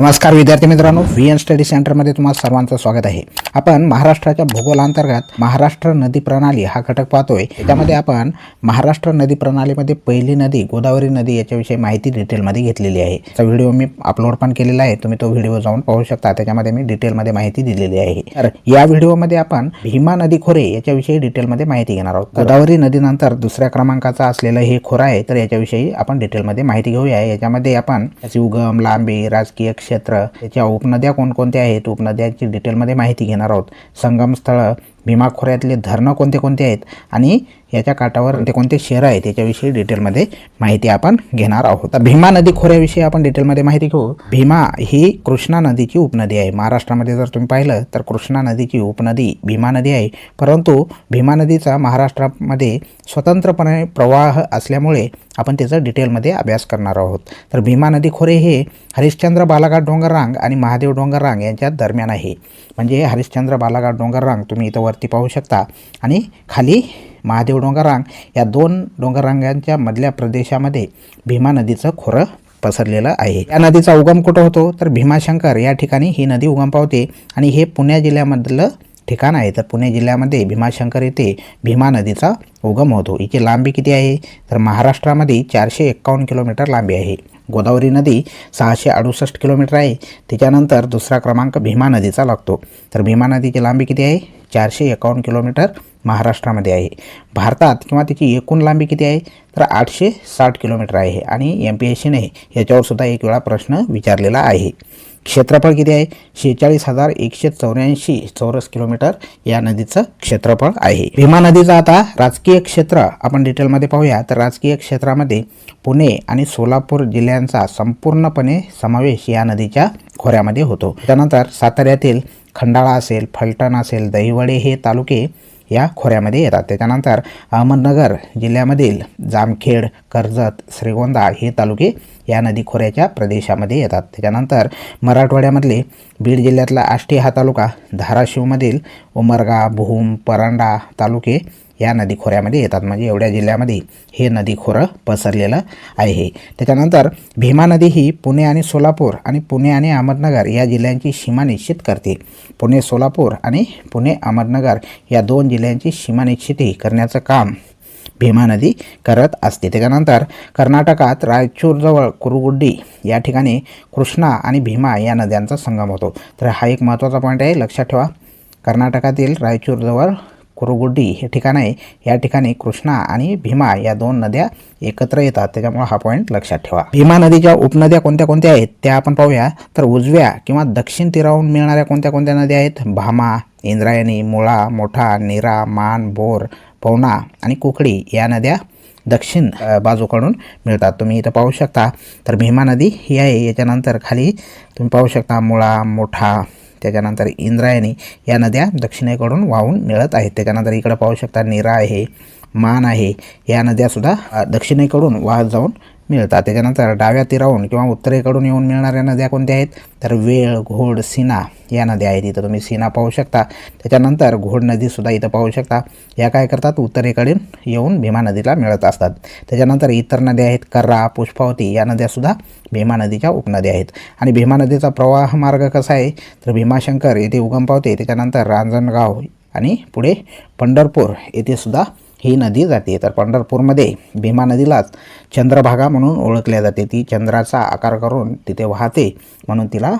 नमस्कार विद्यार्थी मित्रांनो व्ही एन स्टडी सेंटरमध्ये तुम्हाला सर्वांचं स्वागत आहे. आपण महाराष्ट्राच्या भूगोलांतर्गत महाराष्ट्र नदी प्रणाली हा घटक पाहतोय. त्यामध्ये आपण महाराष्ट्र नदी प्रणालीमध्ये पहिली नदी गोदावरी नदी याच्याविषयी माहिती डिटेलमध्ये घेतलेली आहे. तर व्हिडिओ मी अपलोड पण केलेला आहे. तुम्ही तो व्हिडिओ जाऊन पाहू शकता. त्याच्यामध्ये मी डिटेलमध्ये माहिती दिलेली आहे. तर या व्हिडिओमध्ये आपण भीमा नदी खोरे याच्याविषयी डिटेलमध्ये माहिती घेणार आहोत. गोदावरी नदीनंतर दुसऱ्या क्रमांकाचा असलेलं हे खोरं आहे. तर याच्याविषयी आपण डिटेलमध्ये माहिती घेऊया. याच्यामध्ये आपण त्याची उगम लांबी राजकीय क्षेत्र त्याच्या उपनद्या कोणकोणत्या आहेत उपनद्यांची डिटेलमध्ये माहिती घेणार आहोत. संगमस्थळं भीमा खोऱ्यातले धरणं कोणते कोणते आहेत आणि याच्या काठावर ते कोणते शहरं आहेत याच्याविषयी डिटेलमध्ये माहिती आपण घेणार आहोत. तर भीमा नदी खोऱ्याविषयी आपण डिटेलमध्ये माहिती घेऊ. भीमा ही कृष्णा नदीची उपनदी आहे. महाराष्ट्रामध्ये जर तुम्ही पाहिलं तर कृष्णा नदीची उपनदी भीमा नदी आहे. परंतु भीमा नदीचा महाराष्ट्रामध्ये स्वतंत्रपणे प्रवाह असल्यामुळे आपण त्याचा डिटेलमध्ये अभ्यास करणार आहोत. तर भीमा नदी खोरे हे हरिश्चंद्र बालाघाट डोंगर रांग आणि महादेव डोंगर रांग यांच्या दरम्यान आहे. म्हणजे हरिश्चंद्र बालाघाट डोंगररांग तुम्ही इथं वरती पाहू शकता. आणि खाली महादेव डोंगररांग या दोन डोंगररांगांच्या मधल्या प्रदेशामध्ये भीमा नदीचं खोरं पसरलेलं आहे. या नदीचा उगम कुठं होतो? तर भीमाशंकर या ठिकाणी ही नदी उगम पावते. आणि हे पुणे जिल्ह्यामधलं ठिकाण आहे. तर पुणे जिल्ह्यामध्ये भीमाशंकर येथे भीमा नदीचा उगम होतो. हिची लांबी किती आहे? तर महाराष्ट्रामध्ये चारशे एक्कावन्न किलोमीटर लांबी आहे. गोदावरी नदी सहाशे अडुसष्ट किलोमीटर आहे. त्याच्यानंतर दुसरा क्रमांक भीमा नदीचा लागतो. तर भीमा नदीची लांबी किती आहे? चारशे एकावन्न किलोमीटर महाराष्ट्रामध्ये आहे. भारतात किंवा त्याची एकूण लांबी किती आहे? तर आठशे साठ किलोमीटर आहे. आणि एम पी एस सीने याच्यावरसुद्धा एक वेळा प्रश्न विचारलेला आहे. क्षेत्रफळ किती आहे? शेहेचाळीस हजार एकशे चौऱ्याऐंशी चौरस किलोमीटर या नदीचं क्षेत्रफळ आहे. भीमा नदीचं आता राजकीय क्षेत्र आपण डिटेलमध्ये पाहूया. तर राजकीय क्षेत्रामध्ये पुणे आणि सोलापूर जिल्ह्यांचा संपूर्णपणे समावेश या नदीच्या खोऱ्यामध्ये होतो. त्यानंतर साताऱ्यातील खंडाळा असेल फलटण असेल दहिवडे हे तालुके या खोऱ्यामध्ये येतात. त्याच्यानंतर अहमदनगर जिल्ह्यामधील जामखेड कर्जत श्रीगोंदा हे तालुके या नदी खोऱ्याच्या प्रदेशामध्ये येतात. त्याच्यानंतर मराठवाड्यामधले बीड जिल्ह्यातला आष्टी हा तालुका धाराशिवमधील उमरगा भूम परांडा तालुके या नदी खोऱ्यामध्ये येतात. म्हणजे एवढ्या जिल्ह्यामध्ये हे नदी खोरं पसरलेलं आहे. त्याच्यानंतर भीमा नदी ही पुणे आणि सोलापूर आणि पुणे आणि अहमदनगर या जिल्ह्यांची सीमा निश्चित करते. पुणे सोलापूर आणि पुणे अहमदनगर या दोन जिल्ह्यांची सीमा निश्चिती करण्याचं काम भीमा नदी करत असते. त्याच्यानंतर कर्नाटकात रायचूरजवळ कुरुगुड्डी या ठिकाणी कृष्णा आणि भीमा या नद्यांचा संगम होतो. तर हा एक महत्त्वाचा पॉईंट आहे. लक्षात ठेवा. कर्नाटकातील रायचूरजवळ कुरुगुड्डी हे ठिकाण आहे. या ठिकाणी कृष्णा आणि भीमा या दोन नद्या एकत्र येतात. त्याच्यामुळे हा पॉईंट लक्षात ठेवा. भीमा नदीच्या उपनद्या कोणत्या कोणत्या आहेत? त्या आपण पाहूया. तर उजव्या किंवा दक्षिण तीरावरून मिळणाऱ्या कोणत्या कोणत्या नद्या आहेत? भामा इंद्रायणी मुळा मोठा नीरा मान बोर पवना आणि कुकडी या नद्या दक्षिण बाजूकडून मिळतात. तुम्ही इथं पाहू शकता. तर भीमा नदी ही आहे. याच्यानंतर खाली तुम्ही पाहू शकता मुळा मोठा त्याच्यानंतर इंद्रायणी या नद्या दक्षिणेकडून वाहून मिळत आहेत. त्याच्यानंतर इकडं पाहू शकता नीरा आहे मान आहे. या नद्यासुद्धा दक्षिणेकडून वाहत जाऊन मिळतात. त्याच्यानंतर डाव्या तीराहून किंवा उत्तरेकडून येऊन मिळणाऱ्या नद्या कोणत्या आहेत? तर वेळ घोड सीना या नद्या आहेत. इथं तुम्ही सीना पाहू शकता. त्याच्यानंतर घोड नदीसुद्धा इथं पाहू शकता. या काय करतात? उत्तरेकडून येऊन भीमा नदीला मिळत असतात. त्याच्यानंतर इतर नद्या आहेत. कर्रा पुष्पावती या नद्यासुद्धा भीमा नदीच्या उपनद्या आहेत. आणि भीमा नदीचा प्रवाह मार्ग कसा आहे? तर भीमाशंकर येथे उगम पावते. त्याच्यानंतर रांजणगाव आणि पुढे पंढरपूर येथे सुद्धा ही नदी जाते. तर पंढरपूरमध्ये भीमा नदीलाच चंद्रभागा म्हणून ओळखल्या जाते. ती चंद्राचा आकार करून तिथे वाहते म्हणून तिला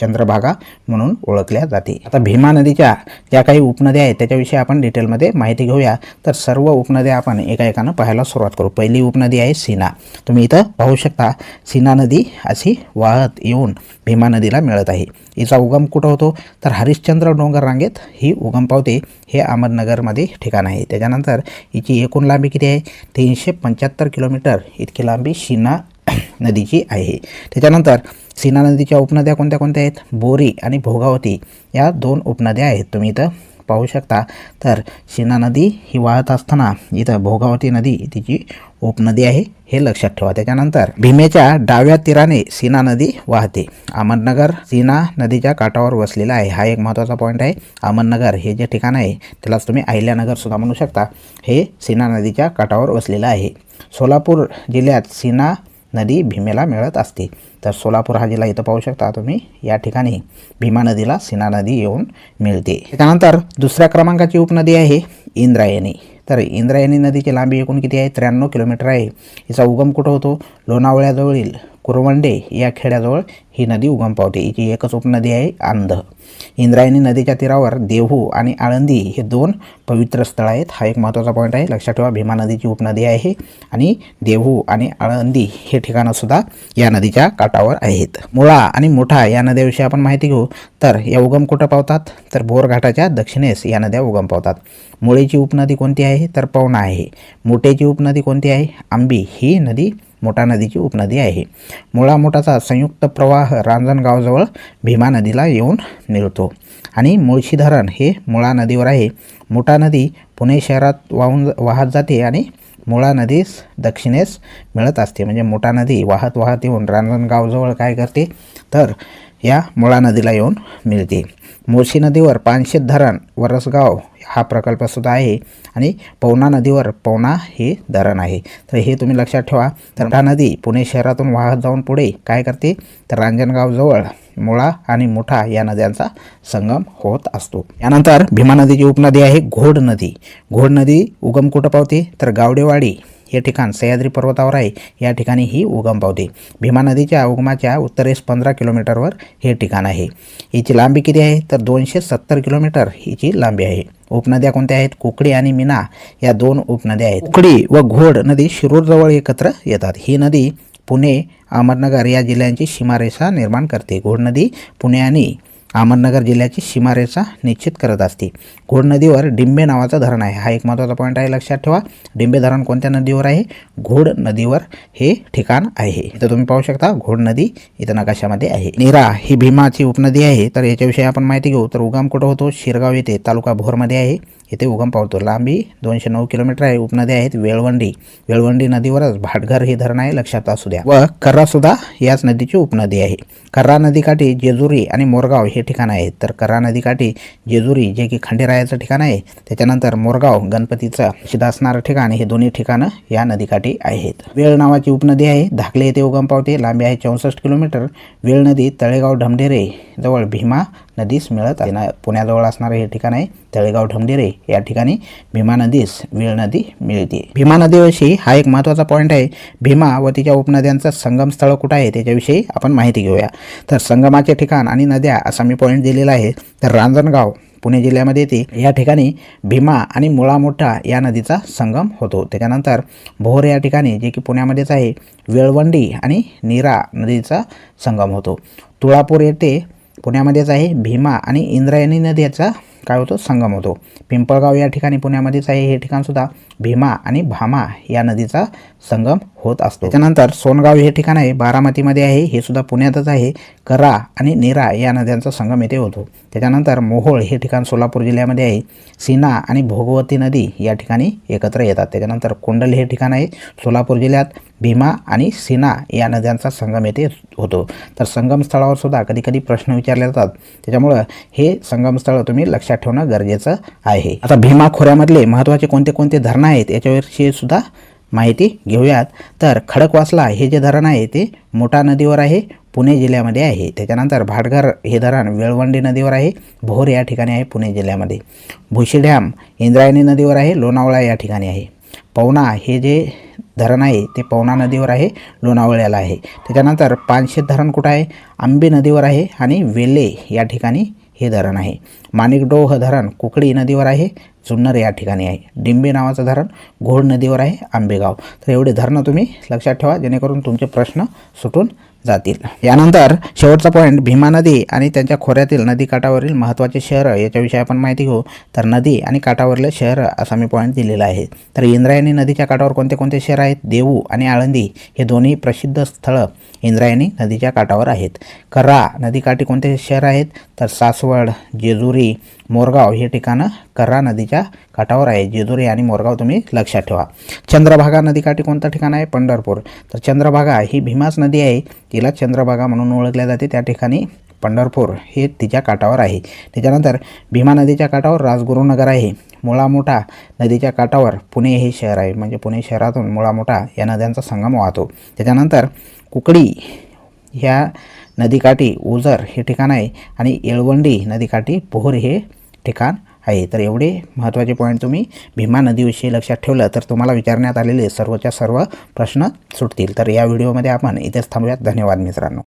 चंद्रभागा म्हणून ओळखल्या जाते. आता भीमा नदीच्या ज्या काही उपनद्या आहेत त्याच्याविषयी आपण डिटेलमध्ये माहिती घेऊया. तर सर्व उपनद्या आपण एका एकानं पाहायला सुरुवात करू. पहिली उपनदी आहे सीना. तुम्ही इथं पाहू शकता सीना नदी अशी वाहत येऊन भीमा नदीला मिळत आहे. हिचा उगम कुठं होतो? तर हरिश्चंद्र डोंगर रांगेत ही उगम पावते. हे अहमदनगरमध्ये ठिकाण आहे. त्याच्यानंतर हिची एकूण लांबी किती आहे? तीनशे पंच्याहत्तर किलोमीटर. इतकी लांबी सीना नदीची आहे. त्याच्यानंतर सीना नदीच्या उपनद्या कोणत्या कोणत्या आहेत? बोरी आणि भोगावती या दोन उपनद्या आहेत. तुम्ही इथं पाहू शकता. तर सीना नदी ही वाहत असताना इथं भोगावती नदी तिची उपनदी आहे हे लक्षात ठेवा. त्याच्यानंतर भीमेच्या डाव्या तीराने सीना नदी वाहते. अहमदनगर सीना नदीच्या काठावर वसलेला आहे. हा एक महत्त्वाचा पॉईंट आहे. अहमदनगर हे जे ठिकाण आहे त्यालाच तुम्ही अहिल्यानगर सुद्धा म्हणू शकता. हे सीना नदीच्या काठावर वसलेलं आहे. सोलापूर जिल्ह्यात सीना नदी भीमेला मिळत असते. तर सोलापूर हा जिल्हा इथं पाहू शकता तुम्ही. या ठिकाणी भीमा नदीला सीना नदी येऊन मिळते. त्यानंतर दुसऱ्या क्रमांकाची उपनदी आहे इंद्रायणी. तर इंद्रायणी नदीची लांबी एकूण किती आहे? त्र्याण्णव किलोमीटर आहे. हिचा उगम कुठं होतो? लोणावळ्याजवळील कुरवंडे या खेड्याजवळ ही नदी उगम पावते. हिची एकच उपनदी आहे आंध. इंद्रायणी नदीच्या तीरावर देहू आणि आळंदी हे दोन पवित्र स्थळ आहेत. हा एक महत्त्वाचा पॉईंट आहे. लक्षात ठेवा भीमा नदीची उपनदी आहे आणि देहू आणि आळंदी हे ठिकाणंसुद्धा या नदीच्या काठावर आहेत. मुळा आणि मोठा या नद्याविषयी आपण माहिती घेऊ. तर या उगम कुठं पावतात? तर बोरघाटाच्या दक्षिणेस या नद्या उगम पावतात. मुळेची उपनदी कोणती आहे? तर पवना आहे. मोठेची उपनदी कोणती आहे? आंबी ही नदी मोठा नदीची उपनदी आहे. मुळा मोठाचा संयुक्त प्रवाह रांजणगावजवळ भीमा नदीला येऊन मिळतो आणि मुळशी धरण हे मुळा नदीवर आहे. मोठा नदी पुणे शहरात वाहून वाहत जाते आणि मुळा नदीस दक्षिणेस मिळत असते. म्हणजे मोठा नदी वाहत वाहत येऊन रांजणगावजवळ काय करते? तर या मुळा नदीला येऊन मिळते. मुळशी नदीवर पानशेत धरण वरसगाव हा प्रकल्पसुद्धा आहे आणि पवना नदीवर पवना हे धरण आहे. तर हे तुम्ही लक्षात ठेवा. तर नदी पुणे शहरातून वाहत जाऊन पुढे काय करते? तर रांजणगावजवळ मुळा आणि मुठा या नद्यांचा संगम होत असतो. यानंतर भीमा नदीची उपनदी आहे घोड नदी. घोड नदी उगम कुठं पावते? तर गावडेवाडी. हे ठिकाण सह्याद्री पर्वतावर आहे. या ठिकाणी ही उगम पावते. भीमा नदीच्या उगमाच्या उत्तरेस पंधरा किलोमीटरवर हे ठिकाण आहे. हिची लांबी किती आहे? तर दोनशे सत्तर किलोमीटर हिची लांबी आहे. उपनद्या कोणत्या आहेत? कुकडी आणि मीना या दोन उपनद्या आहेत. कुकडी व घोड नदी शिरूरजवळ एकत्र येतात. ही नदी पुणे अहमदनगर या जिल्ह्यांची सीमारेषा निर्माण करते. घोड नदी पुणे आणि अहमदनगर जिल्ह्याची सीमारेषा निश्चित करत असते. घोड नदीवर डिंबे नावाचं धरण आहे. हा एक महत्त्वाचा पॉईंट आहे. लक्षात ठेवा डिंबे धरण कोणत्या नदीवर आहे? घोड नदीवर हे ठिकाण आहे. इथं तुम्ही पाहू शकता घोड नदी इथं नकाशामध्ये आहे. नीरा ही भीमाची उपनदी आहे. तर याच्याविषयी आपण माहिती घेऊ. तर उगम कुठं होतो? शिरगाव येथे तालुका भोरमध्ये आहे. येथे उगम पावतो. लांबी दोनशे नऊ किलोमीटर आहे. उपनदी आहेत वेळवंडी वेळवंडी नदीवरच भाटघर हे धरण आहे. लक्षात असू द्या. व कर्रा सुद्धा याच नदीची उपनदी आहे. कर्रा नदीकाठी जेजुरी आणि मोरगाव हे ठिकाण आहेत. तर कर्रा नदीकाठी जेजुरी जे की खंडेरायाचं ठिकाण आहे. त्याच्यानंतर मोरगाव गणपतीचं शिदा असणारं ठिकाण हे दोन्ही ठिकाणं या नदीकाठी आहेत. वेळ नावाची उपनदी आहे. धाकले येथे उगम पावते. लांबी आहे चौसष्ट किलोमीटर. वेळ नदी तळेगाव ढमढेरे जवळ भीमा नदीस मिळत आहे. पुण्याजवळ असणारं हे ठिकाण आहे तळेगाव ढमढेरे या ठिकाणी भीमा नदीस वेळ नदी मिळते. भीमा नदीविषयी हा एक महत्त्वाचा पॉईंट आहे. भीमा व तिच्या उपनद्यांचं संगम स्थळ कुठं आहे त्याच्याविषयी आपण माहिती घेऊया. तर संगमाचे ठिकाण आणि नद्या असा मी पॉईंट दिलेला आहे. तर रांजणगाव पुणे जिल्ह्यामध्ये येते. या ठिकाणी भीमा आणि मुळा मोठा या नदीचा संगम होतो. त्याच्यानंतर भोर या ठिकाणी जे की पुण्यामध्येच आहे वेळवंडी आणि नीरा नदीचा संगम होतो. तुळापूर येथे पुण्यामध्येच आहे भीमा आणि इंद्रायणी नद्याचा काय होतो संगम होतो. पिंपळगाव या ठिकाणी पुण्यामध्येच आहे हे ठिकाणसुद्धा भीमा आणि भामा या नदीचा संगम होत असतो. त्याच्यानंतर सोनगाव हे ठिकाण आहे बारामतीमध्ये आहे हे सुद्धा पुण्यातच आहे. करा आणि निरा या नद्यांचा संगम येथे होतो. त्याच्यानंतर मोहोळ हे ठिकाण सोलापूर जिल्ह्यामध्ये आहे. सीना आणि भोगवती नदी या ठिकाणी एकत्र येतात. त्याच्यानंतर कोंडल हे ठिकाण आहे सोलापूर जिल्ह्यात. भीमा आणि सीना या नद्यांचा संगम येथे होतो. तर संगमस्थळावर सुद्धा कधी कधी प्रश्न विचारले जातात. त्याच्यामुळं हे संगमस्थळ तुम्ही लक्षात ठेवणं गरजेचं आहे. आता भीमा खोऱ्यामधले महत्त्वाचे कोणते कोणते धरणं आहेत याच्याविषयी सुद्धा माहिती घेऊयात. तर खडकवासला हे जे धरण आहे ते मोठा नदीवर आहे पुणे जिल्ह्यामध्ये आहे. त्याच्यानंतर भाटघर हे धरण वेळवंडी नदीवर आहे भोर या ठिकाणी आहे पुणे जिल्ह्यामध्ये. भुशी डॅम इंद्रायणी नदीवर आहे लोणावळा या ठिकाणी आहे. पवना हे जे धरण आहे ते पवना नदीवर आहे लोणावळ्याला आहे. त्याच्यानंतर पानशेत धरण कुठं आहे? आंबे नदीवर आहे आणि वेले या ठिकाणी हे धरण आहे. माणिकडोह धरण कुकडी नदीवर आहे जुन्नर या ठिकाणी आहे. डिंबे नावाचं धरण घोड नदीवर आहे आंबेगाव. तर एवढे धरणं तुम्ही लक्षात ठेवा जेणेकरून तुमचे प्रश्न सुटून जातील. यानंतर शेवटचा पॉईंट भीमा नदी आणि त्यांच्या खोऱ्यातील नदी काठावरील महत्त्वाचे शहरं याच्याविषयी आपण माहिती घेऊ. तर नदी आणि काठावरील शहरं असा मी पॉईंट दिलेला आहे. तर इंद्रायणी नदीच्या काठावर कोणते कोणते शहर आहेत? देऊ आणि आळंदी हे दोन्ही प्रसिद्ध स्थळं इंद्रायणी नदीच्या काठावर आहेत. करा नदीकाठी कोणते शहर आहेत? तर सासवड जेजुरी मोरगाव हे ठिकाणं कर्रा नदीच्या काठावर आहे. जेजुरी आणि मोरगाव तुम्ही लक्षात ठेवा. चंद्रभागा नदीकाठी कोणतं ठिकाण आहे? पंढरपूर. तर चंद्रभागा ही भीमाच नदी आहे. तिला चंद्रभागा म्हणून ओळखल्या जाते. त्या ठिकाणी पंढरपूर हे तिच्या काठावर आहे. त्याच्यानंतर भीमा नदीच्या काठावर राजगुरुनगर आहे. मुळामोठा नदीच्या काठावर पुणे हे शहर आहे. म्हणजे पुणे शहरातून मुळामोठा या नद्यांचा संगम वाहतो. त्याच्यानंतर कुकडी ह्या नदीकाठी ओझर हे ठिकाण आहे आणि येळवंडी नदीकाठी पोहर हे ठिकाण आहे. तर एवढे महत्त्वाचे पॉईंट तुम्ही भीमा नदीविषयी लक्षात ठेवलं तर तुम्हाला विचारण्यात आलेले सर्वच्या सर्व प्रश्न सुटतील. तर या व्हिडिओमध्ये आपण इथेच थांबूयात. धन्यवाद मित्रांनो.